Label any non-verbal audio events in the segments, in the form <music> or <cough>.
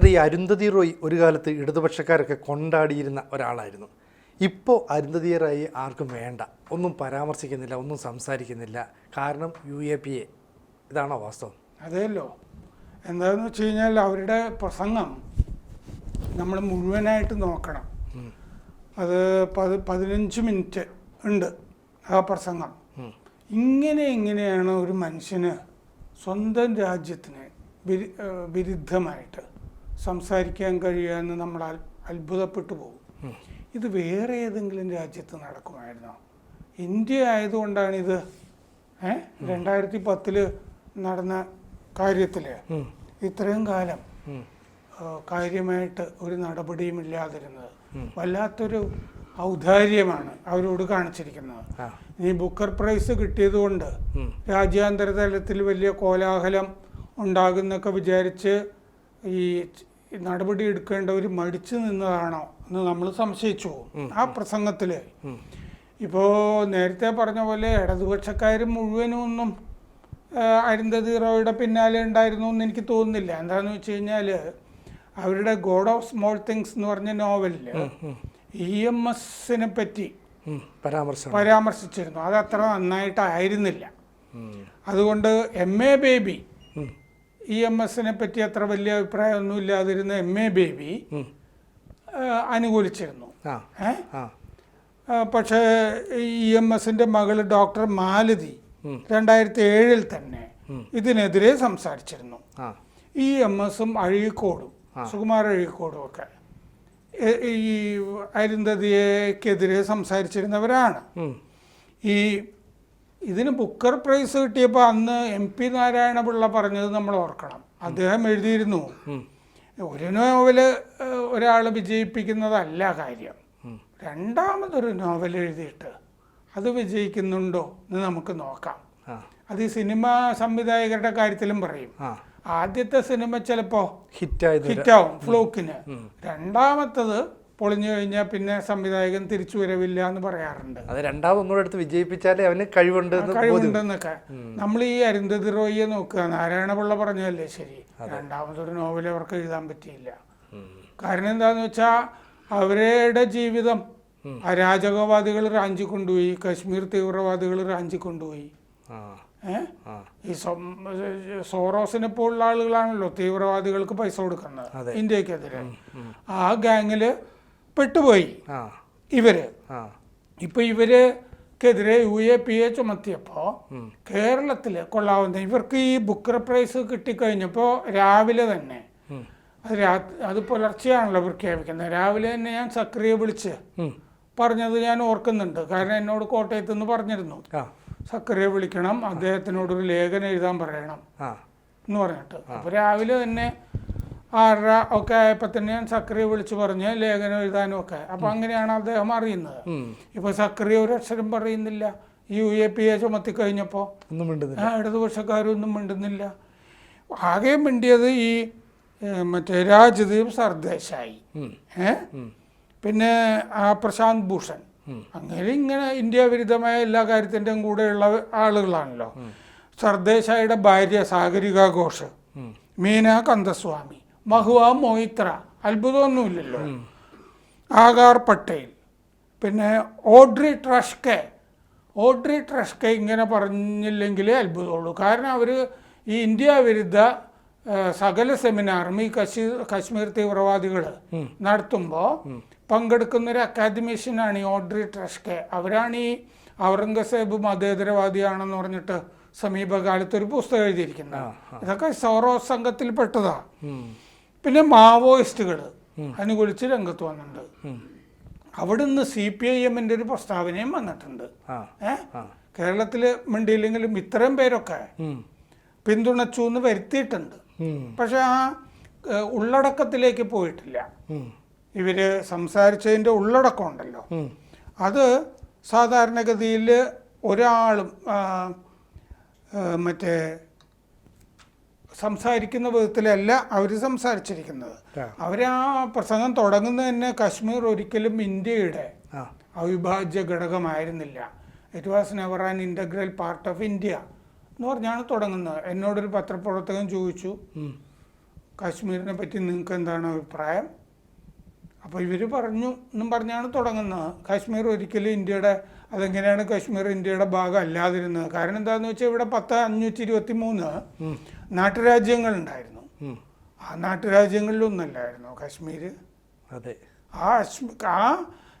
ഈ അരുന്ധതി റോയ് ഒരു കാലത്ത് ഇടതുപക്ഷക്കാരൊക്കെ കൊണ്ടാടിയിരുന്ന ഒരാളായിരുന്നു. ഇപ്പോൾ അരുന്ധതി റായി ആർക്കും വേണ്ട. ഒന്നും പരാമർശിക്കുന്നില്ല ഒന്നും സംസാരിക്കുന്നില്ല. കാരണം യു എ പി എ. ഇതാണോ വാസ്തവം? അതെയല്ലോ. എന്താണെന്ന് വെച്ച് കഴിഞ്ഞാൽ അവരുടെ പ്രസംഗം നമ്മൾ മുഴുവനായിട്ട് നോക്കണം. അത് പത് പതിനഞ്ച് മിനിറ്റ് ഉണ്ട് ആ പ്രസംഗം. ഇങ്ങനെ എങ്ങനെയാണ് ഒരു മനുഷ്യന് സ്വന്തം രാജ്യത്തിന് വിരുദ്ധമായിട്ട് സംസാരിക്കാൻ കഴിയുക എന്ന് നമ്മൾ അത്ഭുതപ്പെട്ടു പോകും. ഇത് വേറെ ഏതെങ്കിലും രാജ്യത്ത് നടക്കുമായിരുന്നോ? ഇന്ത്യ ആയതുകൊണ്ടാണിത് ഏ? രണ്ടായിരത്തി പത്തിൽ നടന്ന കാര്യത്തിൽ ഇത്രയും കാലം കാര്യമായിട്ട് ഒരു നടപടിയും ഇല്ലാതിരുന്നത്. വല്ലാത്തൊരു ഔദാര്യമാണ് അവരോട് കാണിച്ചിരിക്കുന്നത്. ഇനി ബുക്കർ പ്രൈസ് കിട്ടിയതുകൊണ്ട് രാജ്യാന്തര തലത്തിൽ വലിയ കോലാഹലം ഉണ്ടാകുന്നൊക്കെ വിചാരിച്ച് ഈ നടപടി എടുക്കേണ്ടവർ മടിച്ചു നിന്നതാണോ എന്ന് നമ്മൾ സംശയിച്ചു പോകും. ആ പ്രസംഗത്തിൽ ഇപ്പോൾ നേരത്തെ പറഞ്ഞ പോലെ ഇടതുപക്ഷക്കാർ മുഴുവനും ഒന്നും അരുന്ധതി റോയുടെ പിന്നാലെ ഉണ്ടായിരുന്നു എന്ന് എനിക്ക് തോന്നുന്നില്ല. എന്താണെന്ന് വെച്ച് കഴിഞ്ഞാൽ അവരുടെ ഗോഡ് ഓഫ് സ്മോൾ തിങ്സ് എന്ന് പറഞ്ഞ നോവലിൽ ഇ എം എസിനെ പറ്റി പരാമർശം. പരാമർശിച്ചിരുന്നു. അത് അത്ര നന്നായിട്ടായിരുന്നില്ല. അതുകൊണ്ട് M A Baby. E M എസിനെ പറ്റി അത്ര വലിയ അഭിപ്രായമൊന്നും ഇല്ലാതിരുന്ന എം എ ബേബി അനുകൂലിച്ചിരുന്നു. പക്ഷേ ഇ എം എസിന്റെ മകൾ ഡോക്ടർ മാലതി രണ്ടായിരത്തി ഏഴിൽ തന്നെ ഇതിനെതിരെ സംസാരിച്ചിരുന്നു. ഇ എം എസും അഴീക്കോടും സുകുമാർ അഴീക്കോടും ഒക്കെ. ഈ അരുന്ധതിയെക്കെതിരെ സംസാരിച്ചിരുന്നവരാണ്. ഈ ഇതിന് ബുക്കർ പ്രൈസ് കിട്ടിയപ്പോൾ അന്ന് എം പി നാരായണപിള്ള പറഞ്ഞത് നമ്മൾ ഓർക്കണം. അദ്ദേഹം എഴുതിയിരുന്നു. ഒരു നോവൽ ഒരാൾ വിജയിപ്പിക്കുന്നതല്ല കാര്യം. രണ്ടാമതൊരു നോവൽ എഴുതിയിട്ട് അത് വിജയിക്കുന്നുണ്ടോ എന്ന് നമുക്ക് നോക്കാം. അത് ഈ സിനിമ സംവിധായകരുടെ കാര്യത്തിലും പറയും. ആദ്യത്തെ സിനിമ ചിലപ്പോൾ ഹിറ്റ് ഹിറ്റാവും ഫ്ലൂക്കിന്. രണ്ടാമത്തത് പൊളിഞ്ഞു കഴിഞ്ഞാൽ പിന്നെ സംവിധായകൻ തിരിച്ചു വരവില്ല എന്ന് പറയാറുണ്ട്. അത് രണ്ടാമൊന്നും എടുത്ത് വിജയിപ്പിച്ചാലേ അവന് കഴിവുണ്ട് കഴിവുണ്ടെന്നൊക്കെ. നമ്മൾ ഈ അരുന്ധതി റോയിയെ നോക്കുക. നാരായണപിള്ള പറഞ്ഞതല്ലേ ശരി? രണ്ടാമതൊരു നോവൽ അവർക്ക് എഴുതാൻ പറ്റിയില്ല. കാരണം എന്താന്ന് വെച്ചാൽ അവരുടെ ജീവിതം അരാജകവാദികൾ റാഞ്ചി കൊണ്ടുപോയി കശ്മീർ തീവ്രവാദികൾ റാഞ്ചി കൊണ്ടുപോയി. ഈ സോറോസിനെ പോലുള്ള ആളുകളാണല്ലോ തീവ്രവാദികൾക്ക് പൈസ കൊടുക്കുന്നത് ഇന്ത്യക്കെതിരെ. ആ ഗാങ്ങിൽ പെട്ടുപോയി. ഇവർ. ഇപ്പൊ ഇവർക്കെതിരെ യു എ പി എ ചുമത്തിയപ്പോൾ കേരളത്തിൽ കൊള്ളാവുന്ന ഇവർക്ക് ഈ ബുക്കർ പ്രൈസ് കിട്ടിക്കഴിഞ്ഞപ്പോൾ രാവിലെ തന്നെ അത് രാ അത് പുലർച്ചെയാണല്ലോ പ്രഖ്യാപിക്കുന്നത്. രാവിലെ തന്നെ ഞാൻ സക്രിയ വിളിച്ച്. പറഞ്ഞത് ഞാൻ ഓർക്കുന്നുണ്ട്. കാരണം എന്നോട് കോട്ടയത്ത് നിന്ന് പറഞ്ഞിരുന്നു. സക്രിയ വിളിക്കണം അദ്ദേഹത്തിനോടൊരു ലേഖനം എഴുതാൻ പറയണം എന്ന് പറഞ്ഞിട്ട്. അപ്പോൾ രാവിലെ തന്നെ ആറര ഒക്കെ ആയപ്പോൾ തന്നെ ഞാൻ സക്രിയ വിളിച്ചു പറഞ്ഞ് ലേഖനം എഴുതാനും ഒക്കെ. അപ്പോൾ അങ്ങനെയാണ് അദ്ദേഹം അറിയുന്നത്. ഇപ്പൊ ഇപ്പോൾ സക്രിയ ഒരു അക്ഷരം പറയുന്നില്ല. യു എ പി എ ചുമത്തി കഴിഞ്ഞപ്പോൾ ഒന്നും മിണ്ടുന്നില്ല. ആ ഇടതുപക്ഷക്കാരൊന്നും മിണ്ടുന്നില്ല. ആകെ മിണ്ടിയത് ഈ മറ്റേ രാജ്ദീപ് സർദേശായി. ഏ? പിന്നെ ആ പ്രശാന്ത് ഭൂഷൺ. അങ്ങനെ ഇങ്ങനെ ഇന്ത്യ വിരുദ്ധമായ എല്ലാ കാര്യത്തിന്റെയും കൂടെയുള്ള ആളുകളാണല്ലോ. സർദേശായിയുടെ ഭാര്യ സാഗരിക ഘോഷ് മീന കന്ദസ്വാമി. മഹുവ മൊയ്ത്ര അത്ഭുതമൊന്നുമില്ലല്ലോ. ആകാർ പട്ടേൽ. പിന്നെ ഓഡ്രി ട്രഷ്കെ. ഓഡ്രി ട്രഷ്കെ ഇങ്ങനെ പറഞ്ഞില്ലെങ്കിലേ അത്ഭുതമുള്ളൂ. കാരണം അവർ ഈ ഇന്ത്യ വിരുദ്ധ സകല സെമിനാറും ഈ കശ്മീർ കശ്മീർ തീവ്രവാദികൾ നടത്തുമ്പോൾ പങ്കെടുക്കുന്ന ഒരു അക്കാദമിഷ്യനാണ് ഈ ഓഡ്രി ട്രഷ്കെ. അവരാണ് ഈ ഔറംഗസേബ് മതേതരവാദിയാണെന്ന് പറഞ്ഞിട്ട് സമീപകാലത്ത് ഒരു പുസ്തകം എഴുതിയിരിക്കുന്നത്. ഇതൊക്കെ സൗറോ സംഘത്തിൽപ്പെട്ടതാ. പിന്നെ മാവോയിസ്റ്റുകൾ അനുകൂലിച്ച് രംഗത്ത് വന്നിട്ടുണ്ട്. അവിടുന്ന് സി പി ഐ എമ്മിന്റെ ഒരു പ്രസ്താവനയും വന്നിട്ടുണ്ട്. ആ. ഏ? കേരളത്തിൽ മിണ്ടിയില്ലെങ്കിലും ഇത്രയും പേരൊക്കെ. പിന്തുണച്ചു എന്ന് വരുത്തിയിട്ടുണ്ട്. പക്ഷെ ആ ഉള്ളടക്കത്തിലേക്ക് പോയിട്ടില്ല. ഇവർ സംസാരിച്ചതിന്റെ ഉള്ളടക്കം ഉണ്ടല്ലോ. അത് സാധാരണഗതിയിൽ ഒരാളും മറ്റേ സംസാരിക്കുന്ന വിധത്തിലല്ല അവർ സംസാരിച്ചിരിക്കുന്നത്. അവർ ആ പ്രസംഗം തുടങ്ങുന്നത് തന്നെ കശ്മീർ ഒരിക്കലും ഇന്ത്യയുടെ അവിഭാജ്യ ഘടകമായിരുന്നില്ല it was never an integral part of India എന്ന് പറഞ്ഞാണ് തുടങ്ങുന്നത്. എന്നോടൊരു പത്രപ്രവർത്തകൻ ചോദിച്ചു. കാശ്മീരിനെ പറ്റി നിങ്ങൾക്ക് എന്താണ് അഭിപ്രായം? അപ്പോൾ ഇവർ പറഞ്ഞു എന്നും പറഞ്ഞാണ് തുടങ്ങുന്നത്. കാശ്മീർ ഒരിക്കലും ഇന്ത്യയുടെ അതെങ്ങനെയാണ് കാശ്മീർ ഇന്ത്യയുടെ ഭാഗം അല്ലാതിരുന്നത്? കാരണം എന്താണെന്ന് വെച്ചാൽ ഇവിടെ പത്ത് അഞ്ഞൂറ്റി ഇരുപത്തി മൂന്ന് നാട്ടുരാജ്യങ്ങളുണ്ടായിരുന്നു. ആ നാട്ടുരാജ്യങ്ങളിലൊന്നല്ലായിരുന്നു കാശ്മീർ അതെ. ആ ആ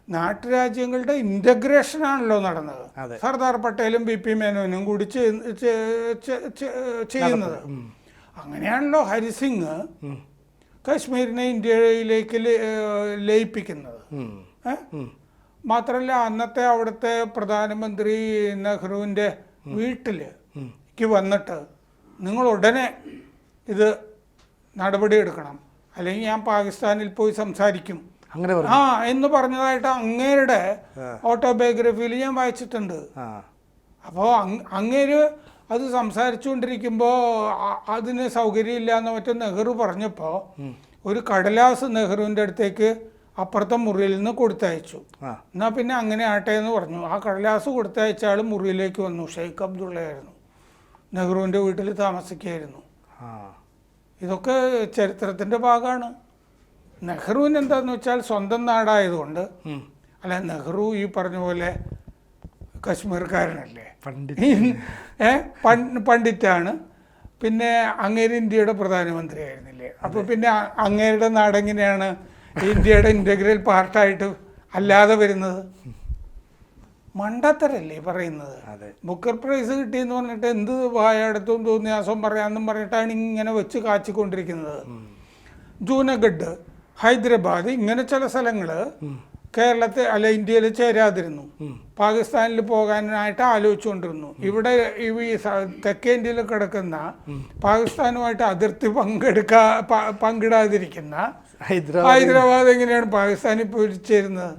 നാട്ടുരാജ്യങ്ങളുടെ ഇന്റഗ്രേഷൻ ആണല്ലോ നടന്നത് സർദാർ പട്ടേലും ബി പി മേനോനും കൂടി ചെയ്യുന്നത്. അങ്ങനെയാണല്ലോ ഹരിസിംഗ്. കാശ്മീരിനെ ഇന്ത്യയിലേക്ക് ലയിപ്പിക്കുന്നത്? മാത്രമല്ല അന്നത്തെ അവിടുത്തെ പ്രധാനമന്ത്രി നെഹ്റുവിന്റെ വീട്ടിലേക്ക് വന്നിട്ട് നിങ്ങൾ ഉടനെ ഇത് നടപടി എടുക്കണം. അല്ലെങ്കിൽ ഞാൻ പാകിസ്ഥാനിൽ പോയി സംസാരിക്കും. അങ്ങനെ ആ എന്ന് പറഞ്ഞതായിട്ട് അങ്ങേരുടെ ഓട്ടോബയോഗ്രഫിയിൽ ഞാൻ വായിച്ചിട്ടുണ്ട്. അപ്പോൾ അങ്ങേര് അത് സംസാരിച്ചുകൊണ്ടിരിക്കുമ്പോൾ അതിന് സൗകര്യമില്ല എന്ന് മറ്റേ നെഹ്റു പറഞ്ഞപ്പോൾ ഒരു കടലാസ് നെഹ്റുവിന്റെ അടുത്തേക്ക് അപ്പുറത്തെ മുറിയിൽ നിന്ന് കൊടുത്തയച്ചു. എന്നാൽ പിന്നെ അങ്ങനെ ആട്ടെ എന്ന് പറഞ്ഞു. ആ കടലാസ് കൊടുത്തയച്ച ആൾ മുറിയിലേക്ക് വന്നു. ഷെയ്ഖ് അബ്ദുള്ളയായിരുന്നു. നെഹ്റുവിന്റെ വീട്ടിൽ താമസിക്കുകയായിരുന്നു. ഇതൊക്കെ ചരിത്രത്തിന്റെ ഭാഗമാണ്. നെഹ്റുവിന് എന്താന്ന് വെച്ചാൽ സ്വന്തം നാടായതുകൊണ്ട്. അല്ല നെഹ്റു ഈ പറഞ്ഞ പോലെ കശ്മീർക്കാരനല്ലേ? പണ്ഡിറ്റ്. ഏ പണ്ഡിറ്റാണ്. പിന്നെ അങ്ങേര് ഇന്ത്യയുടെ പ്രധാനമന്ത്രി ആയിരുന്നില്ലേ അപ്പോൾ പിന്നെ അങ്ങേരുടെ നാടെങ്ങനെയാണ് ഇന്ത്യയുടെ ഇന്റഗ്രൽ പാർട്ടായിട്ട് അല്ലാതെ വരുന്നത്. മണ്ടത്തരല്ലേ പറയുന്നത്. അതെ. ബുക്കർ പ്രൈസ് കിട്ടിയെന്ന് പറഞ്ഞിട്ട് എന്ത് വായടത്തും തോന്നിയാസം പറയാമെന്നും പറഞ്ഞിട്ടാണ് ഇങ്ങനെ വെച്ച് കാച്ചിക്കൊണ്ടിരിക്കുന്നത്. ജൂനഗഡ് ഹൈദരാബാദ് ഇങ്ങനെ ചില സ്ഥലങ്ങൾ കേരളത്തിൽ അല്ല ഇന്ത്യയിൽ ചേരാതിരുന്നു. പാകിസ്ഥാനിൽ പോകാനായിട്ട് ആലോചിച്ചുകൊണ്ടിരുന്നു. ഇവിടെ ഈ തെക്കേ ഇന്ത്യയിൽ കിടക്കുന്ന പാകിസ്ഥാനുമായിട്ട് അതിർത്തി പങ്കെടുക്കാ പങ്കിടാതിരിക്കുന്ന ഹൈദരാബാദ്. എങ്ങനെയാണ് പാകിസ്ഥാനിൽ പിടിച്ചിരുന്നത്?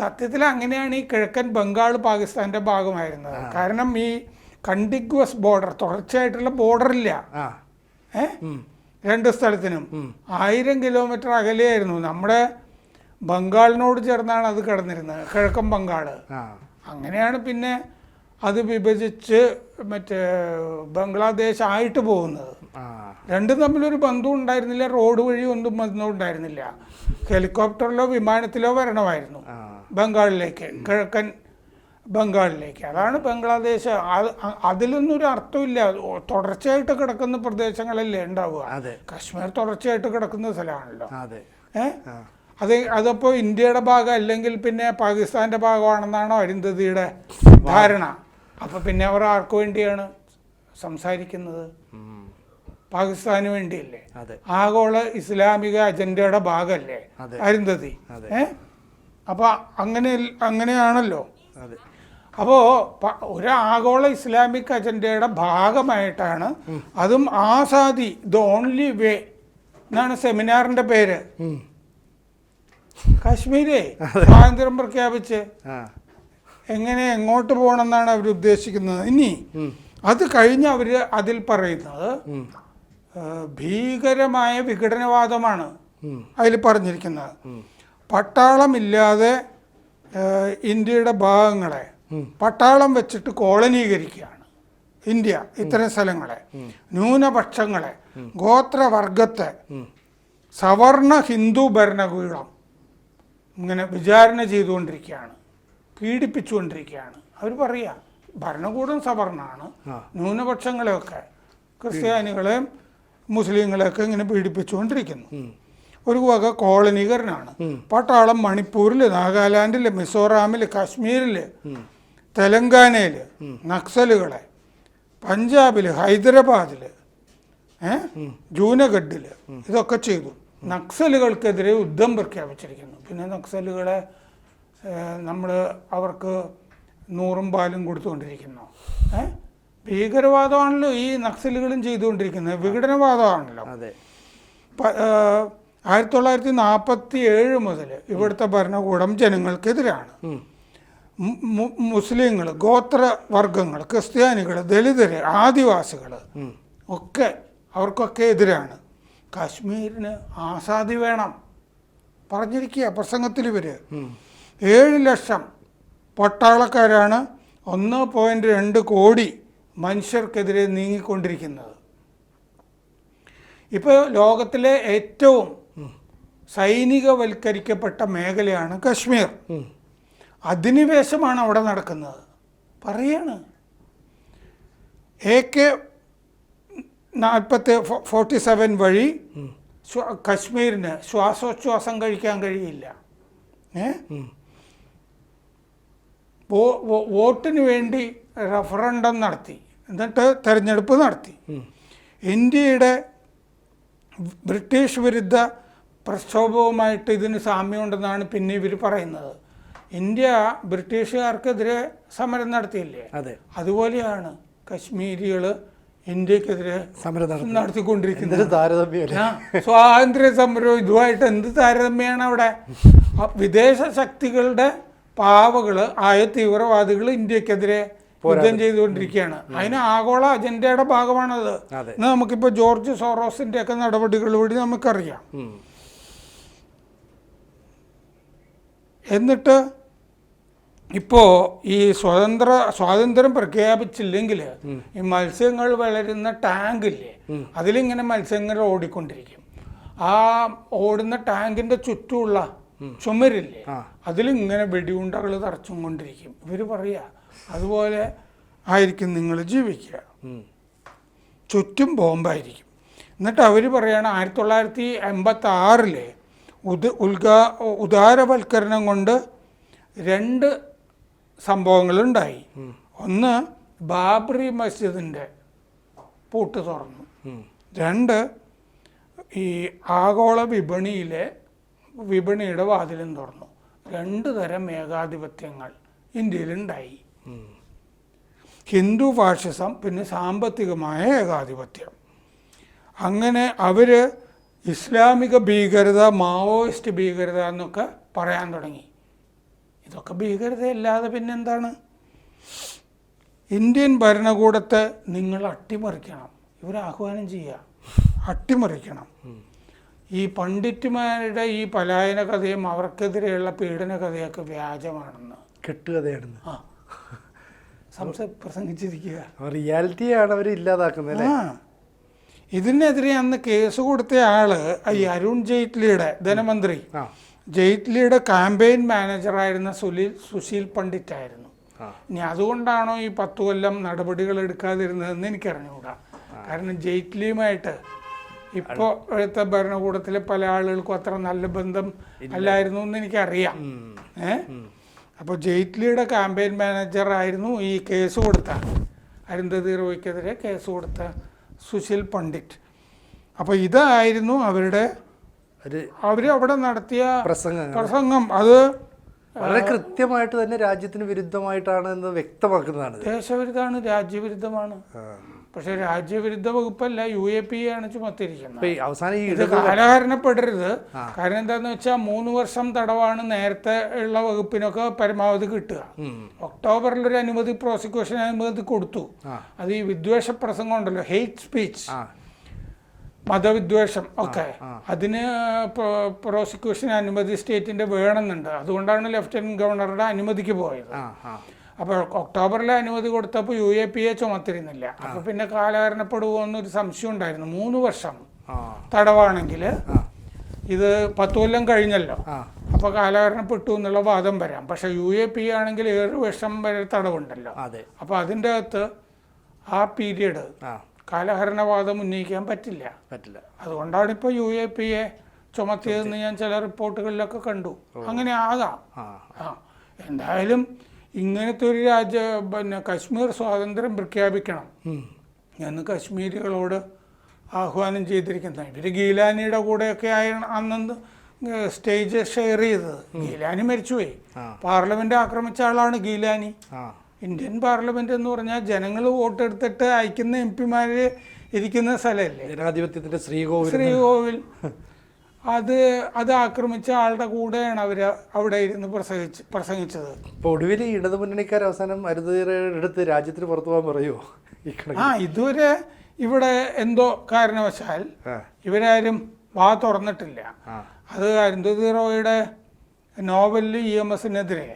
സത്യത്തിൽ അങ്ങനെയാണ് ഈ കിഴക്കൻ ബംഗാൾ പാകിസ്ഥാന്റെ ഭാഗമായിരുന്നത്. കാരണം ഈ കണ്ടിഗ്വസ് ബോർഡർ തുടർച്ചയായിട്ടുള്ള ബോർഡർ ഇല്ല ഏ? രണ്ട് സ്ഥലത്തിനും. ആയിരം കിലോമീറ്റർ അകലെയായിരുന്നു. നമ്മുടെ ബംഗാളിനോട് ചേർന്നാണ് അത് കിടന്നിരുന്നത് കിഴക്കൻ ബംഗാൾ അങ്ങനെയാണ് പിന്നെ അത് വിഭജിച്ച് മറ്റേ ബംഗ്ലാദേശ് ആയിട്ട് പോകുന്നത്. രണ്ടും തമ്മിലൊരു ബന്ധവും ഉണ്ടായിരുന്നില്ല റോഡ് വഴി ഒന്നും ബന്ധവും ഉണ്ടായിരുന്നില്ല. ഹെലികോപ്റ്ററിലോ വിമാനത്തിലോ വരണമായിരുന്നു. ബംഗാളിലേക്ക് കിഴക്കൻ ബംഗാളിലേക്ക്. അതാണ് ബംഗ്ലാദേശ് അത് അതിലൊന്നും ഒരു അർത്ഥമില്ല. തുടർച്ചയായിട്ട് കിടക്കുന്ന പ്രദേശങ്ങളല്ലേ ഉണ്ടാവുക. കശ്മീർ തുടർച്ചയായിട്ട് കിടക്കുന്ന സ്ഥലമാണല്ലോ. അതെ. ഏ? ആ. അത് അതപ്പോൾ ഇന്ത്യയുടെ ഭാഗം അല്ലെങ്കിൽ പിന്നെ പാകിസ്ഥാന്റെ ഭാഗമാണെന്നാണോ അരുന്ധതിയുടെ ധാരണ. അപ്പൊ പിന്നെ അവർ ആർക്കു വേണ്ടിയാണ് സംസാരിക്കുന്നത്. പാകിസ്ഥാന് വേണ്ടിയല്ലേ? ആഗോള ഇസ്ലാമിക അജണ്ടയുടെ ഭാഗമല്ലേ അരിന്തതി അരുന്ധതി. ഏ? അപ്പൊ അങ്ങനെ അങ്ങനെയാണല്ലോ. അപ്പോൾ ഒരു ആഗോള ഇസ്ലാമിക് അജണ്ടയുടെ ഭാഗമായിട്ടാണ് അതും ആസാദി ദ ഓൺലി വേ എന്നാണ് സെമിനാറിന്റെ പേര്. കാശ്മീരെ സ്വാതന്ത്ര്യം പ്രഖ്യാപിച്ച് എങ്ങനെ എങ്ങോട്ട് പോകണമെന്നാണ് അവർ ഉദ്ദേശിക്കുന്നത്. ഇനി അത് കഴിഞ്ഞ് അവർ അതിൽ പറയുന്നത് ഭീകരമായ വിഘടനവാദമാണ്. അതിൽ പറഞ്ഞിരിക്കുന്നത്. പട്ടാളമില്ലാതെ ഇന്ത്യയുടെ ഭാഗങ്ങളെ പട്ടാളം വെച്ചിട്ട് കോളനീകരിക്കുകയാണ്. ഇന്ത്യ ഇത്തരം സ്ഥലങ്ങളെ. ന്യൂനപക്ഷങ്ങളെ ഗോത്രവർഗത്തെ സവർണ ഹിന്ദു ഭരണകൂടം ഇങ്ങനെ വിചാരണ ചെയ്തുകൊണ്ടിരിക്കുകയാണ്. പീഡിപ്പിച്ചുകൊണ്ടിരിക്കുകയാണ്. അവർ പറയുക ഭരണകൂടം സവർണാണ്. ന്യൂനപക്ഷങ്ങളെയൊക്കെ ക്രിസ്ത്യാനികളെയും മുസ്ലിങ്ങളെയൊക്കെ ഇങ്ങനെ പീഡിപ്പിച്ചുകൊണ്ടിരിക്കുന്നു. ഒരു വക കോളനികരനാണ്. പട്ടാളം മണിപ്പൂരിൽ നാഗാലാൻഡിൽ മിസോറാമിൽ കാശ്മീരിൽ തെലങ്കാനയിൽ നക്സലുകളെ പഞ്ചാബിൽ ഹൈദരാബാദിൽ ഏ? ജൂനഗഡിൽ ഇതൊക്കെ ചെയ്തു. നക്സലുകൾക്കെതിരെ യുദ്ധം പ്രഖ്യാപിച്ചിരിക്കുന്നു. പിന്നെ നക്സലുകളെ നമ്മൾ അവർക്ക് നൂറും പാലും കൊടുത്തുകൊണ്ടിരിക്കുന്നു. ഏ? ഭീകരവാദമാണല്ലോ ഈ നക്സലുകളും ചെയ്തുകൊണ്ടിരിക്കുന്നത്. വിഘടനവാദമാണല്ലോ. ആയിരത്തി തൊള്ളായിരത്തി നാൽപ്പത്തി ഏഴ് മുതൽ ഇവിടുത്തെ ഭരണകൂടം ജനങ്ങൾക്കെതിരാണ്. മുസ്ലിങ്ങൾ ഗോത്രവർഗങ്ങൾ ക്രിസ്ത്യാനികൾ ദളിതർ ആദിവാസികൾ ഒക്കെ അവർക്കൊക്കെ എതിരാണ്. കാശ്മീരിന് ആസാദി വേണം. പറഞ്ഞിരിക്കുക പ്രസംഗത്തിൽ ഇവർ. ഏഴ് ലക്ഷം പട്ടാളക്കാരാണ്. ഒന്ന് പോയിന്റ് രണ്ട് കോടി മനുഷ്യർക്കെതിരെ നീങ്ങിക്കൊണ്ടിരിക്കുന്നത്. ഇപ്പോൾ ലോകത്തിലെ ഏറ്റവും സൈനികവൽക്കരിക്കപ്പെട്ട മേഖലയാണ് കശ്മീർ. അധിനിവേശമാണ് അവിടെ നടക്കുന്നത്. പറയാണ്. എ കെ നാൽപ്പത്തി ഫോർട്ടി സെവൻ വഴി കശ്മീരിന് ശ്വാസോച്ഛ്വാസം കഴിക്കാൻ കഴിയില്ല. ഏ? വോട്ടിന് വേണ്ടി റഫറണ്ടം നടത്തി. എന്നിട്ട് തെരഞ്ഞെടുപ്പ് നടത്തി. ഇന്ത്യയുടെ ബ്രിട്ടീഷ് വിരുദ്ധ പ്രക്ഷോഭവുമായിട്ട് ഇതിന് സാമ്യമുണ്ടെന്നാണ് പിന്നെ ഇവർ പറയുന്നത്. ഇന്ത്യ ബ്രിട്ടീഷുകാർക്കെതിരെ സമരം നടത്തിയില്ലേ? അതെ. അതുപോലെയാണ് കശ്മീരികൾ ഇന്ത്യക്കെതിരെ സമരം നടത്തി. നടത്തിക്കൊണ്ടിരിക്കുന്നത്. സ്വാതന്ത്ര്യ സമരവും ഇതുമായിട്ട് എന്ത് താരതമ്യമാണ് അവിടെ? വിദേശ ശക്തികളുടെ പാവകൾ ആയ തീവ്രവാദികൾ ഇന്ത്യക്കെതിരെ യുദ്ധം ചെയ്തുകൊണ്ടിരിക്കുകയാണ്. അതിന് ആഗോള അജണ്ടയുടെ ഭാഗമാണത്. ഇന്ന് നമുക്കിപ്പോൾ ജോർജ് സോറോസിന്റെ ഒക്കെ നടപടികൾ വഴി നമുക്കറിയാം. എന്നിട്ട് ഇപ്പോ ഈ സ്വതന്ത്ര സ്വാതന്ത്ര്യം പ്രഖ്യാപിച്ചില്ലെങ്കിൽ ഈ മത്സ്യങ്ങൾ വളരുന്ന ടാങ്ക് ടാങ്കില്ലേ അതിലിങ്ങനെ മത്സ്യങ്ങൾ ഓടിക്കൊണ്ടിരിക്കും. ആ ഓടുന്ന ടാങ്കിന്റെ ചുറ്റുമുള്ള ചുമരില്ലേ. അതിലിങ്ങനെ വെടിയുണ്ടകൾ തറച്ചും കൊണ്ടിരിക്കും. ഇവർ പറയാ അതുപോലെ ആയിരിക്കും നിങ്ങൾ ജീവിക്കുക. ചുറ്റും ബോംബായിരിക്കും. എന്നിട്ട് അവർ പറയുകയാണ് ആയിരത്തി തൊള്ളായിരത്തി എൺപത്തി ആറിലെ ഉദ് ഉദ്ഘാ ഉദാരവൽക്കരണം കൊണ്ട് രണ്ട് സംഭവങ്ങളുണ്ടായി. ഒന്ന് ബാബറി മസ്ജിദിന്റെ പൂട്ട് തുറന്നു. രണ്ട് ഈ ആഗോള വിപണിയിലെ വിപണിയുടെ വാതിലും തുറന്നു. രണ്ട് തരം ഏകാധിപത്യങ്ങൾ ഇന്ത്യയിലുണ്ടായി. ഹിന്ദു ഫാഷിസം പിന്നെ സാമ്പത്തികമായ ഏകാധിപത്യം. അങ്ങനെ അവർ ഇസ്ലാമിക ഭീകരത മാവോയിസ്റ്റ് ഭീകരത എന്നൊക്കെ പറയാൻ തുടങ്ങി. ഇതൊക്കെ ഭീകരതയല്ലാതെ പിന്നെന്താണ്? ഇന്ത്യൻ ഭരണകൂടത്തെ നിങ്ങൾ അട്ടിമറിക്കണം. ഇവർ ആഹ്വാനം ചെയ്യുക അട്ടിമറിക്കണം. ഈ പണ്ഡിറ്റുമാരുടെ ഈ പലായന കഥയും അവർക്കെതിരെയുള്ള പീഡന കഥയൊക്കെ വ്യാജമാണെന്ന്. കെട്ടുകഥയാണെന്ന്. ആ. <laughs> സംസ പ്രസംഗിച്ചിരിക്കുക റിയാലിറ്റിയാണ് അവർ ഇല്ലാതാക്കുന്നത് ആ. ഇതിനെതിരെ അന്ന് കേസ് കൊടുത്ത ആൾ ഈ അരുൺ ജെയ്റ്റ്ലിയുടെ ധനമന്ത്രി. ജെയ്റ്റ്ലിയുടെ ക്യാമ്പയിൻ മാനേജറായിരുന്ന സുനിൽ സുശീൽ പണ്ഡിറ്റ് ആയിരുന്നു ഇനി അതുകൊണ്ടാണോ ഈ പത്തു കൊല്ലം നടപടികൾ എടുക്കാതിരുന്നതെന്ന് എനിക്കറിഞ്ഞുകൂടാ. കാരണം ജെയ്റ്റ്ലിയുമായിട്ട് ഇപ്പോ ഇപ്പോഴത്തെ ഭരണകൂടത്തിലെ പല ആളുകൾക്കും അത്ര നല്ല ബന്ധം അല്ലായിരുന്നു എന്ന് എനിക്കറിയാം. ഏ? അപ്പോൾ ജെയ്റ്റ്ലിയുടെ ക്യാമ്പയിൻ മാനേജർ ആയിരുന്നു ഈ കേസ് കൊടുത്ത അരുന്ധതി റോയ്ക്കെതിരെ കേസ് കൊടുത്ത സുശീൽ പണ്ഡിറ്റ് അപ്പോൾ ഇതായിരുന്നു അവരുടെ അവർ അവിടെ നടത്തിയ പ്രസംഗം പ്രസംഗം അത് വളരെ കൃത്യമായിട്ട് തന്നെ രാജ്യത്തിന് വിരുദ്ധമായിട്ടാണ് എന്ന് വ്യക്തമാക്കുന്നതാണ്. ദേശവിരുദ്ധമാണ് രാജ്യവിരുദ്ധമാണ്. പക്ഷെ രാജ്യവിരുദ്ധ വകുപ്പല്ല യു എ പി ആണ് ചുമത്തിരിക്കുന്നത് അവസാനം ഈ കാലഹരണപ്പെടരുത്. കാരണം എന്താന്ന് വെച്ചാൽ മൂന്ന് വർഷം തടവാണ് നേരത്തെ ഉള്ള വകുപ്പിനൊക്കെ പരമാവധി കിട്ടുക. ഒക്ടോബറിൽ ഒരു അനുമതി പ്രോസിക്യൂഷൻ അനുമതി കൊടുത്തു. അത് ഈ വിദ്വേഷ പ്രസംഗം ഉണ്ടല്ലോ ഹെയ്റ്റ് സ്പീച്ച്. മതവിദ്വേഷം ഒക്കെ. അതിന് പ്രോസിക്യൂഷൻ അനുമതി സ്റ്റേറ്റിന്റെ വേണമെന്നുണ്ട്. അതുകൊണ്ടാണ് ലെഫ്റ്റനന്റ് ഗവർണറുടെ അനുമതിക്ക് പോയത്. അപ്പോൾ ഒക്ടോബറിൽ അനുമതി കൊടുത്തപ്പോൾ യു എ പി എ ചുമത്തിരുന്നില്ല അപ്പോൾ പിന്നെ കാലഹരണപ്പെടുമോ എന്നൊരു സംശയം ഉണ്ടായിരുന്നു. മൂന്ന് വർഷം തടവാണെങ്കിൽ ഇത് പത്ത് കൊല്ലം കഴിഞ്ഞല്ലോ. അപ്പോൾ കാലഹരണപ്പെട്ടു എന്നുള്ള വാദം വരാം. പക്ഷെ യു എ പി ആണെങ്കിൽ ഏഴ് വർഷം വരെ തടവുണ്ടല്ലോ. അപ്പോൾ അതിന്റെ അകത്ത് ആ പീരീഡ് കാലഹരണവാദം ഉന്നയിക്കാൻ പറ്റില്ല. പറ്റില്ല. അതുകൊണ്ടാണ് ഇപ്പോൾ യു എ പി എ ചുമത്തിയതെന്ന് ഞാൻ ചില റിപ്പോർട്ടുകളിലൊക്കെ കണ്ടു. അങ്ങനെ ആകാം. എന്തായാലും ഇങ്ങനത്തെ ഒരു രാജ്യ പിന്നെ കശ്മീർ സ്വാതന്ത്ര്യം പ്രഖ്യാപിക്കണം. ഞാൻ എന്ന് കശ്മീരികളോട് ആഹ്വാനം ചെയ്തിരിക്കുന്നത്. ഇവർ ഗീലാനിയുടെ കൂടെയൊക്കെ ആയ അന്ന് സ്റ്റേജ് ഷെയർ ചെയ്തത്. ഗീലാനി മരിച്ചുപോയി. പാർലമെന്റ് ആക്രമിച്ച ആളാണ് ഗീലാനി. ഇന്ത്യൻ പാർലമെന്റ് എന്ന് പറഞ്ഞാൽ ജനങ്ങൾ വോട്ടെടുത്തിട്ട് അയക്കുന്ന എം പിമാര് ഇരിക്കുന്ന സ്ഥലമല്ലേ? ജനാധിപത്യത്തിന്റെ ശ്രീകോവിൽ ശ്രീകോവിൽ. അത് അത് ആക്രമിച്ച ആളുടെ കൂടെയാണ് അവർ അവിടെ ഇരുന്ന് പ്രസംഗിച്ച് പ്രസംഗിച്ചത്. ഇപ്പൊ ഒടുവിൽ ഇടതുമുന്നണിക്കാർ ഇടതു മുന്നണിക്കാർ അവസാനം എടുത്ത് രാജ്യത്തിന് പുറത്തു പോകാൻ പറയുമോ ആ ഇതുവരെ ഇവിടെ എന്തോ കാരണവശാൽ ഇവരാരും വാ തുറന്നിട്ടില്ല. അത് അരുന്ധതിറോയുടെ നോവലിൽ നോവലിൽ ഇ എം എസിനെതിരെ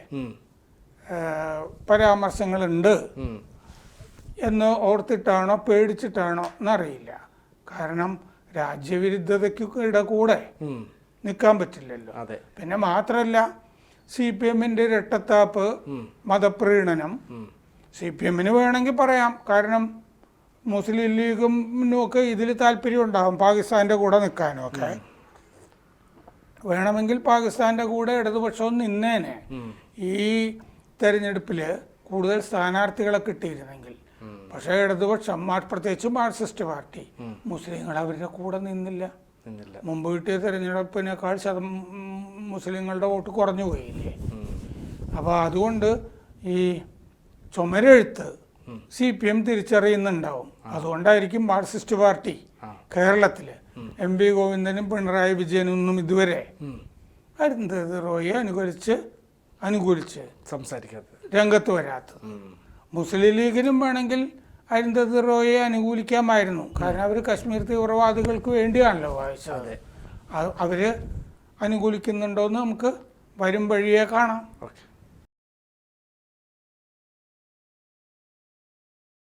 പരാമർശങ്ങളുണ്ട് എന്ന് ഓർത്തിട്ടാണോ പേടിച്ചിട്ടാണോ എന്നറിയില്ല. കാരണം രാജ്യവിരുദ്ധതയ്ക്കുടെ കൂടെ. നിൽക്കാൻ പറ്റില്ലല്ലോ. അതെ. പിന്നെ മാത്രമല്ല സി പി എമ്മിന്റെ രട്ടത്താപ്പ് മതപ്രീണനം സി പി എമ്മിന് വേണമെങ്കിൽ പറയാം. കാരണം മുസ്ലിം ലീഗും ഒക്കെ ഇതിൽ താല്പര്യം ഉണ്ടാകും പാകിസ്ഥാന്റെ കൂടെ നിൽക്കാനും ഒക്കെ വേണമെങ്കിൽ പാകിസ്ഥാന്റെ കൂടെ ഇടതുപക്ഷവും നിന്നേനെ. ഈ തെരഞ്ഞെടുപ്പിൽ കൂടുതൽ സ്ഥാനാർത്ഥികളെ കിട്ടിയിരുന്നെങ്കിൽ പക്ഷേ ഇടതുപക്ഷം പ്രത്യേകിച്ച് മാർക്സിസ്റ്റ് പാർട്ടി മുസ്ലിങ്ങൾ അവരുടെ കൂടെ നിന്നില്ല. മുമ്പ് കിട്ടിയ തെരഞ്ഞെടുപ്പിനേക്കാൾ ശതം മുസ്ലിങ്ങളുടെ വോട്ട് കുറഞ്ഞു പോയില്ലേ. അപ്പോൾ അതുകൊണ്ട് ഈ ചുമരെഴുത്ത് സി പി എം തിരിച്ചറിയുന്നുണ്ടാവും. അതുകൊണ്ടായിരിക്കും മാർക്സിസ്റ്റ് പാർട്ടി. കേരളത്തിൽ എം വി ഗോവിന്ദനും പിണറായി വിജയനും ഒന്നും ഇതുവരെ ഉം. അരുന്ധതി റോയെ അനുകൂലിച്ച് അനുകൂലിച്ച് സംസാരിക്കാത്തത്. രംഗത്ത് വരാത്തത്. മുസ്ലിം ലീഗിനും വേണമെങ്കിൽ അരുന്ധതി റോയെ അനുകൂലിക്കാമായിരുന്നു. കാരണം അവർ കശ്മീർ തീവ്രവാദികൾക്ക് വേണ്ടിയാണല്ലോ വായിച്ചത്. അവർ അനുകൂലിക്കുന്നുണ്ടോയെന്ന് നമുക്ക് വരും വഴിയെ കാണാം.